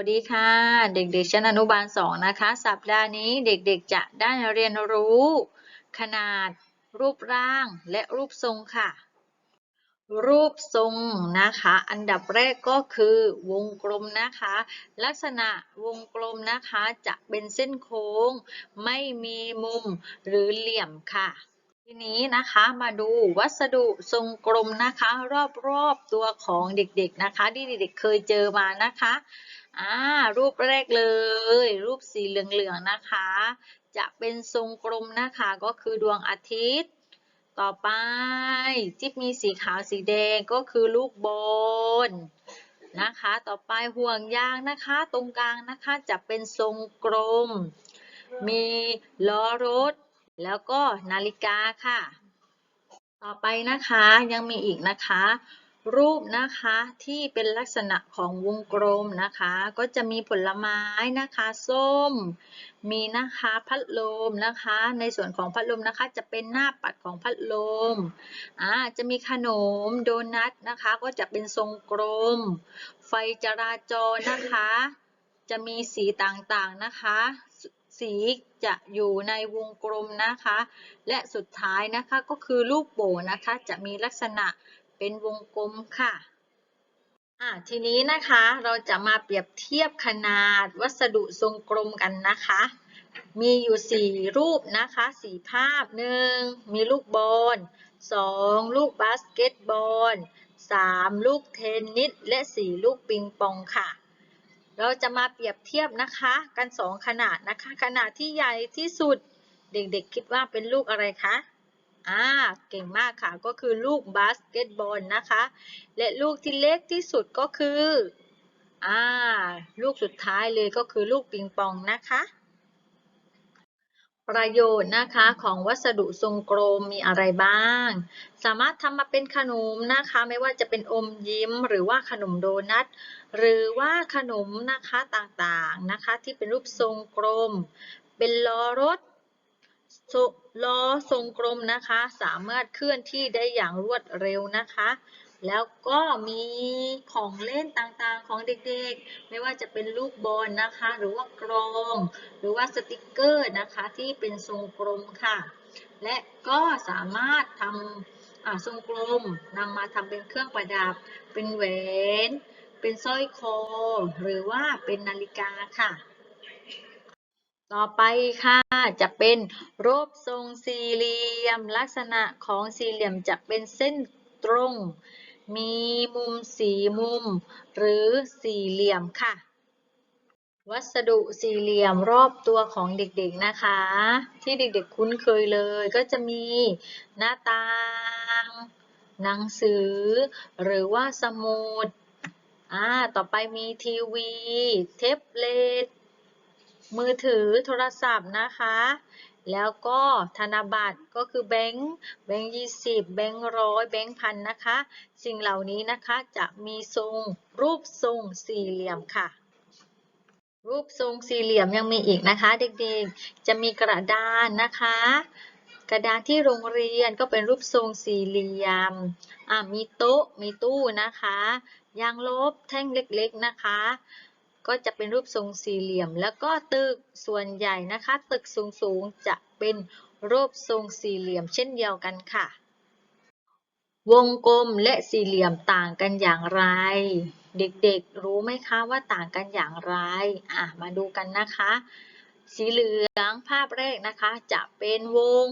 วัสดีค่ะ เด็กๆชั้นอนุบาลสองนะคะ สัปดาห์นี้เด็กๆจะได้เรียนรู้ ขนาด รูปร่าง และรูปทรงค่ะ รูปทรงนะคะ อันดับแรกก็คือวงกลมนะคะ ลักษณะวงกลมนะคะจะเป็นเส้นโค้ง ไม่มีมุมหรือเหลี่ยมค่ะ ทีนี้นะคะมาดูวัสดุทรงกลมนะคะ รอบๆตัวของเด็กๆนะคะ ที่เด็กๆเคยเจอมานะคะอ่ารูปแรกเลย รูปสีเหลืองๆนะคะ จะเป็นทรงกลมนะคะก็คือดวงอาทิตย์ ต่อไปที่มีสีขาวสีแดงก็คือลูกบอลนะคะ ต่อไปห่วงยางนะคะ ตรงกลางนะคะจะเป็นทรงกลม มีล้อรถ แล้วก็นาฬิกาค่ะ ต่อไปนะคะยังมีอีกนะคะ รูปนะคะที่เป็นลักษณะของวงกลมนะคะ ก็จะมีผลไม้นะคะ ส้ม มีนะคะพัดลมนะคะ ในส่วนของพัดลมนะคะ จะเป็นหน้าปัดของพัดลมอ่าจะมีขนมโดนัทนะคะ ก็จะเป็นทรงกลม ไฟจราจรนะคะ จะมีสีต่างๆนะคะ สี จะอยู่ในวงกลมนะคะ และสุดท้ายนะคะก็คือลูกโป่งนะคะ จะมีลักษณะเป็นวงกลมค่ะอ่าทีนี้นะคะเราจะมาเปรียบเทียบขนาดวัสดุทรงกลมกันนะคะ มีอยู่ 4 รูปนะคะสีภาพหนึ่งมีลูกบอล 2 ลูกบาสเกตบอล 3 ลูกเทนนิสและ 4 ลูกปิงปองค่ะ เราจะมาเปรียบเทียบนะคะกัน 2 ขนาดนะคะ ขนาดที่ใหญ่ที่สุดเด็กๆคิดว่าเป็นลูกอะไรคะอ่าเก่งมากค่ะก็คือลูกบาสเกตบอลนะคะ และลูกที่เล็กที่สุดก็คืออ่าลูกสุดท้ายเลยก็คือลูกปิงปองนะคะ ประโยชน์นะคะของวัสดุทรงกลมมีอะไรบ้าง สามารถทำมาเป็นขนมนะคะ ไม่ว่าจะเป็นอมยิ้มหรือว่าขนมโดนัทหรือว่าขนมนะคะต่างๆนะคะ ที่เป็นรูปทรงกลม เป็นล้อรถล้อทรงกลมนะคะ สามารถเคลื่อนที่ได้อย่างรวดเร็วนะคะ แล้วก็มีของเล่นต่างๆของเด็กๆ ไม่ว่าจะเป็นลูกบอลนะคะ หรือว่ากรอง หรือว่าสติกเกอร์นะคะที่เป็นทรงกลมค่ะ และก็สามารถทำทรงกลมนำมาทำเป็นเครื่องประดับ เป็นแหวน เป็นสร้อยคอ หรือว่าเป็นนาฬิกาค่ะ ต่อไปค่ะจะเป็นรูปทรงสี่เหลี่ยม ลักษณะของสี่เหลี่ยมจะเป็นเส้นตรง มีมุมสี่มุม หรือสี่เหลี่ยมค่ะ วัสดุสี่เหลี่ยมรอบตัวของเด็กๆนะคะ ที่เด็กๆคุ้นเคยเลยก็จะมีหน้าต่างหนังสือ หรือว่าสมุดอ่าต่อไปมีทีวี เทปเล็ตมือถือโทรศัพท์นะคะ แล้วก็ธนบัตรก็คือแบงค์แบงค์ยี่สิบแบงค์ร้อยแบงค์พันนะคะ สิ่งเหล่านี้นะคะจะมีทรงรูปทรงสี่เหลี่ยมค่ะ รูปทรงสี่เหลี่ยมยังมีอีกนะคะ เด็กๆจะมีกระดานนะคะ กระดานที่โรงเรียนก็เป็นรูปทรงสี่เหลี่ยมอ่ามีโต๊ะมีตู้นะคะยางลบแท่งเล็กๆนะคะ ก็จะเป็นรูปทรงสี่เหลี่ยม แล้วก็ตึกส่วนใหญ่นะคะ ตึกสูงๆจะเป็นรูปทรงสี่เหลี่ยมเช่นเดียวกันค่ะ วงกลมและสี่เหลี่ยมต่างกันอย่างไร เด็กๆรู้ไหมคะว่าต่างกันอย่างไรอะมาดูกันนะคะ สีเหลืองภาพแรกนะคะ จะเป็นวง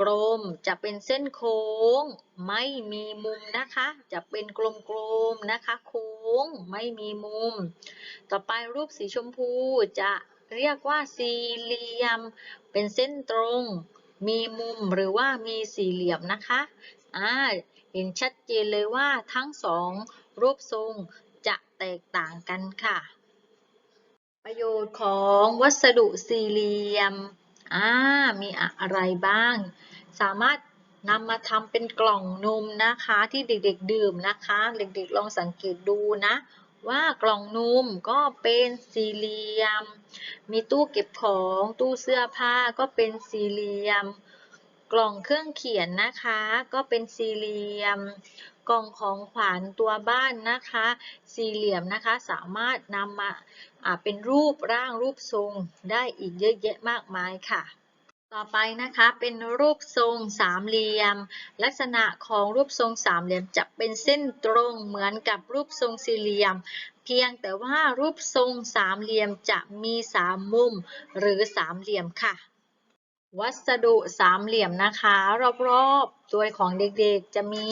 กลมจะเป็นเส้นโค้ง ไม่มีมุมนะคะ จะเป็นกลมๆนะคะโค้ งไม่มีมุม ต่อไปรูปสีชมพูจะเรียกว่าสี่เหลี่ยม เป็นเส้นตรง มีมุมหรือว่ามีสี่เหลี่ยมนะคะอ่าเห็นชัดเจนเลยว่าทั้งสองรูปทรงจะแตกต่างกันค่ะ ประโยชน์ของวัสดุสี่เหลี่ยมอ่ามีอะไรบ้าง สามารถ นำมาทำเป็นกล่องนมนะคะที่เด็กๆดื่มนะคะ เด็กๆลองสังเกตดูนะ ว่ากล่องนมก็เป็นสี่เหลี่ยม มีตู้เก็บของตู้เสื้อผ้าก็เป็นสี่เหลี่ยม กล่องเครื่องเขียนนะคะ ก็เป็นสี่เหลี่ยม กล่องของขวัญตัวบ้านนะคะ สี่เหลี่ยมนะคะสามารถนำมาอ่าเป็นรูปร่างรูปทรงได้อีกเยอะแยะมากมายค่ะ ต่อไปนะคะเป็นรูปทรงสามเหลี่ยม ลักษณะของรูปทรงสามเหลี่ยมจะเป็นเส้นตรงเหมือนกับรูปทรงสี่เหลี่ยม เพียงแต่ว่ารูปทรงสามเหลี่ยมจะมีสามมุมหรือสามเหลี่ยมค่ะ วัสดุสามเหลี่ยมนะคะ รอบๆตัวของเด็กๆจะมี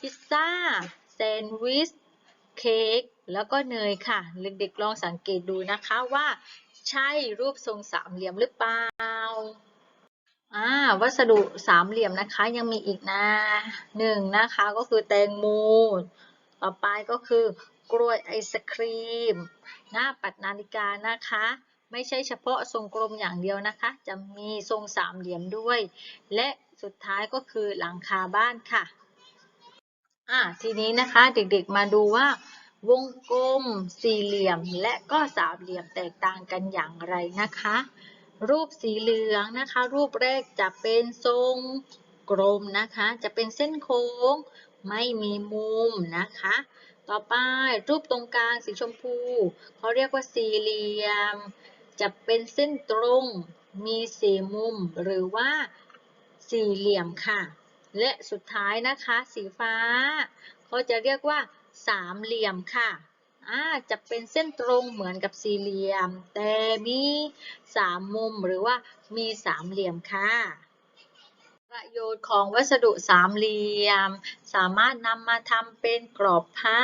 พิซซ่าแซนด์วิชเค้กแล้วก็เนยค่ะ เด็กๆลองสังเกตดูนะคะว่า ใช่รูปทรงสามเหลี่ยมหรือเปล่าอ่าวัสดุสามเหลี่ยมนะคะยังมีอีกนะหนึ่งนะคะก็คือแตงโมต่อไปก็คือกล้วยไอศครีม หน้าปัดนาฬิกานะคะ ไม่ใช่เฉพาะทรงกลมอย่างเดียวนะคะ จะมีทรงสามเหลี่ยมด้วย และสุดท้ายก็คือหลังคาบ้านค่ะอ่าทีนี้นะคะเด็กๆมาดูว่า วงกลม สี่เหลี่ยม และก็สามเหลี่ยมแตกต่างกันอย่างไรนะคะ รูปสีเหลืองนะคะ รูปแรกจะเป็นทรงกลมนะคะ จะเป็นเส้นโค้ง ไม่มีมุมนะคะ ต่อไปรูปตรงกลางสีชมพูเขาเรียกว่าสี่เหลี่ยม จะเป็นเส้นตรง มีสี่มุม หรือว่าสี่เหลี่ยมค่ะ และสุดท้ายนะคะ สีฟ้าเขาจะเรียกว่า สามเหลี่ยมค่ะอ่าจะเป็นเส้นตรงเหมือนกับสี่เหลี่ยม แต่มีสามมุมหรือว่ามีสามเหลี่ยมค่ะ ประโยชน์ของวัสดุสามเหลี่ยม สามารถนำมาทำเป็นกรอบพระ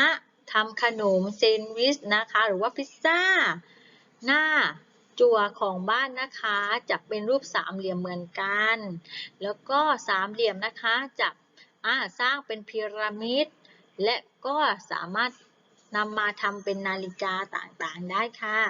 ทำขนมเซนด์วิชนะคะ หรือว่าพิซซ่า หน้าจั่วของบ้านนะคะจะเป็นรูปสามเหลี่ยมเหมือนกัน แล้วก็สามเหลี่ยมนะคะจะอ่าสร้างเป็นพีระมิด และก็สามารถนำมาทำเป็นนาฬิกาต่างๆ ได้ค่ะ